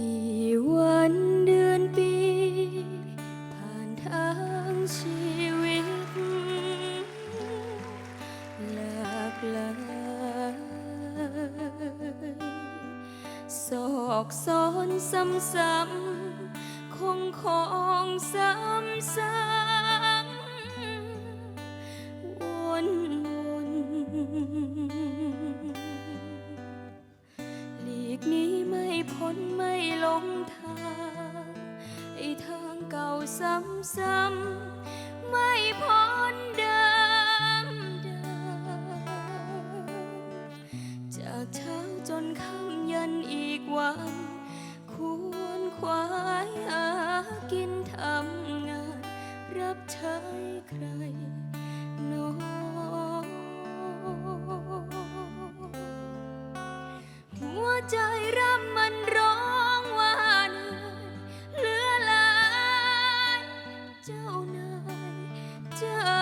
กี่วันเดือนปี ผ่านทางชีวิต หลากหลายซอกซ้อนซ้ำๆคงของซ้ำ ซ้ำไม่พ้นเดิมเดิมจากเช้าจนค่ำยันอีกวัน ควรควายหากินทำงาน รับใช้ใคร เจ้านายเจ้า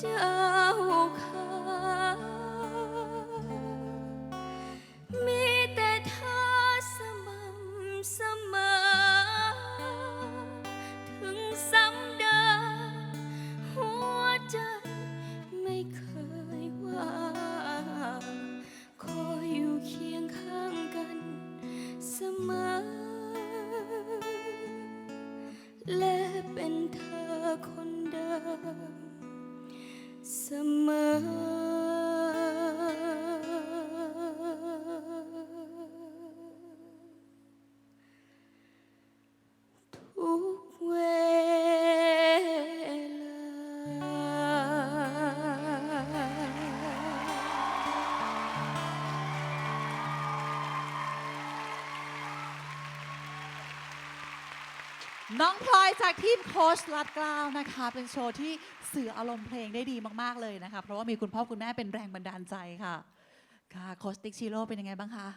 เจ้าข้ามีแต่เธอสม่ำเสมอ ถึงซ้ำเดิมหัวใจไม่เคยว่างขออยู่เคียงข้างกันเสมอ และเป็นเธอคนเดิม น้องพลอยจากทีมโค้ชลัดกล้าวนะคะ เป็นโชว์ที่สื่ออารมณ์เพลงได้ดีมาก ๆ เลยนะคะ เพราะว่ามีคุณพ่อคุณแม่เป็นแรงบันดาลใจค่ะ ค่ะโค้ชติ๊กชิโร่เป็นยังไงบ้างคะ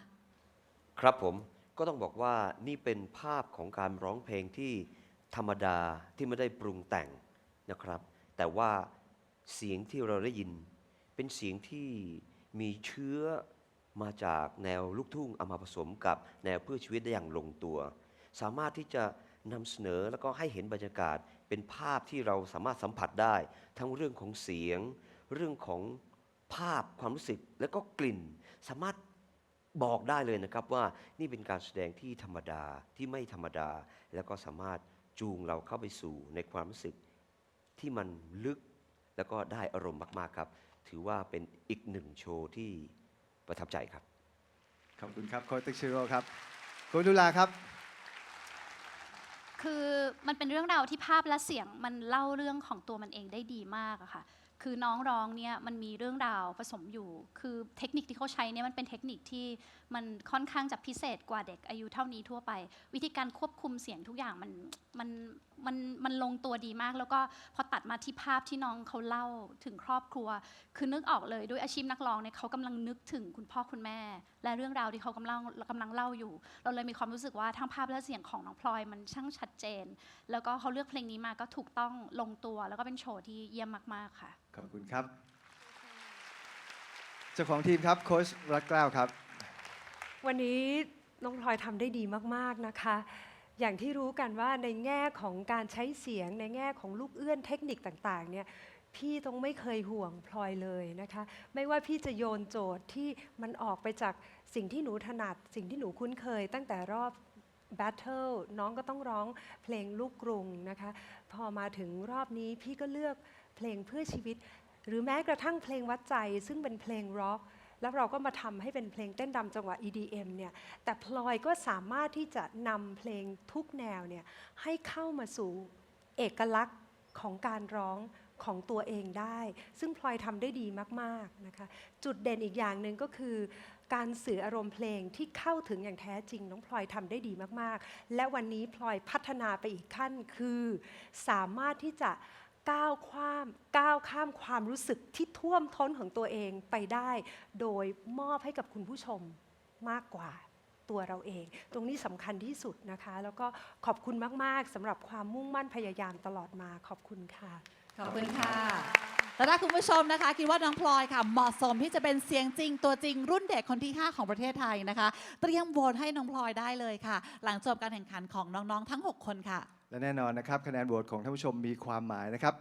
ครับผมก็ต้องบอกว่านี่เป็นภาพของการร้องเพลงที่ธรรมดาที่ไม่ได้ปรุงแต่งนะครับ แต่ว่าเสียงที่เราได้ยิน เป็นเสียงที่มีเชื้อมาจากแนวลูกทุ่งเอามาผสมกับแนวเพื่อชีวิตได้อย่างลงตัว สามารถที่จะ นำเสนอแล้วก็ให้เห็นบรรยากาศเป็นภาพที่เราสามารถสัมผัสได้ ทั้งเรื่องของเสียง เรื่องของภาพความรู้สึกและก็กลิ่น สามารถบอกได้เลยนะครับว่านี่เป็นการแสดงที่ธรรมดาที่ไม่ธรรมดา แล้วก็สามารถจูงเราเข้าไปสู่ในความรู้สึกที่มันลึกแล้วก็ได้อารมณ์มาก ๆ ครับ ถือว่าเป็นอีกหนึ่งโชว์ที่ประทับใจครับ ขอบคุณครับโค้ชติ๊กชิโร่ครับ คุณดุลาครับ คือมันเป็นเรื่องราวที่ภาพและเสียงมันเล่าเรื่องของตัวมันเองได้ดีมากอะค่ะ คือน้องร้องเนี่ยมันมีเรื่องราวผสมอยู่ คือเทคนิคที่เขาใช้เนี่ยมันเป็นเทคนิคที่ มันค่อนข้างจะพิเศษกว่าเด็กอายุเท่านี้ทั่วไป วิธีการควบคุมเสียงทุกอย่างมันมันมันมันลงตัวดีมาก แล้วก็พอตัดมาที่ภาพที่น้องเขาเล่าถึงครอบครัว คือนึกออกเลยด้วยอาชีพนักร้องเนี่ยเขากำลังนึกถึงคุณพ่อคุณแม่ และเรื่องราวที่เขากำลังกำลังเล่าอยู่ เราเลยมีความรู้สึกว่าทั้งภาพและเสียงของน้องพลอยมันช่างชัดเจน แล้วก็เขาเลือกเพลงนี้มาก็ถูกต้องลงตัว แล้วก็เป็นโชว์ที่เยี่ยมมากๆค่ะขอบคุณครับเจ้าของทีมครับโค้ชรักกล้าวครับ วันนี้น้องพลอยทำได้ดีมากๆนะคะ อย่างที่รู้กันว่าในแง่ของการใช้เสียงในแง่ของลูกเอื้อนเทคนิคต่างๆเนี่ยพี่ต้องไม่เคยห่วงพลอยเลยนะคะ ไม่ว่าพี่จะโยนโจทย์ที่มันออกไปจากสิ่งที่หนูถนัด สิ่งที่หนูคุ้นเคย ตั้งแต่รอบ Battle น้องก็ต้องร้องเพลงลูกกรุงนะคะ พอมาถึงรอบนี้พี่ก็เลือกเพลงเพื่อชีวิต หรือแม้กระทั่งเพลงวัดใจซึ่งเป็นเพลงร็อก แล้วเราก็มาทำให้เป็นเพลงเต้นดำจังหวะ EDM เนี่ย แต่พลอยก็สามารถที่จะนำเพลงทุกแนวเนี่ยให้เข้ามาสู่เอกลักษณ์ของการร้องของตัวเองได้ ซึ่งพลอยทำได้ดีมากๆนะคะ จุดเด่นอีกอย่างหนึ่งก็คือการสื่ออารมณ์เพลงที่เข้าถึงอย่างแท้จริง น้องพลอยทำได้ดีมากๆ และวันนี้พลอยพัฒนาไปอีกขั้นคือ สามารถที่จะ ก้าวข้ามก้าวข้ามความรู้สึกที่ท่วมท้นของตัวเองไปได้ โดยมอบให้กับคุณผู้ชมมากกว่าตัวเราเอง ตรงนี้สำคัญที่สุดนะคะ แล้วก็ขอบคุณมาก ๆสำหรับความมุ่งมั่นพยายามตลอดมาขอบคุณค่ะ ขอบคุณค่ะแล้วถ้าคุณผู้ชมนะคะ คิดว่าน้องพลอยค่ะ เหมาะสมที่จะเป็นเสียงจริง ตัวจริงรุ่นเด็กคนที่ 5 ของประเทศไทยนะคะ เตรียมโหวตให้น้องพลอยได้เลยค่ะ หลังจบการแข่งขันของน้องๆทั้ง 6 คนค่ะ และแน่นอนนะครับคะแนนโหวตของท่านผู้ชมมีความหมายนะครับ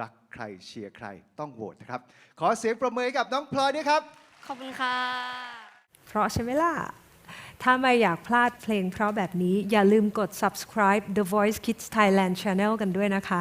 รักใครเชียร์ใครต้องโหวตนะครับ ขอเสียงประมือให้กับน้องพลอยด้วยครับ ขอบคุณค่ะ เพราะใช่ไหมล่ะ ถ้าไม่อยากพลาดเพลงเพราะแบบนี้อย่าลืมกด subscribe The Voice Kids Thailand Channel กันด้วยนะคะ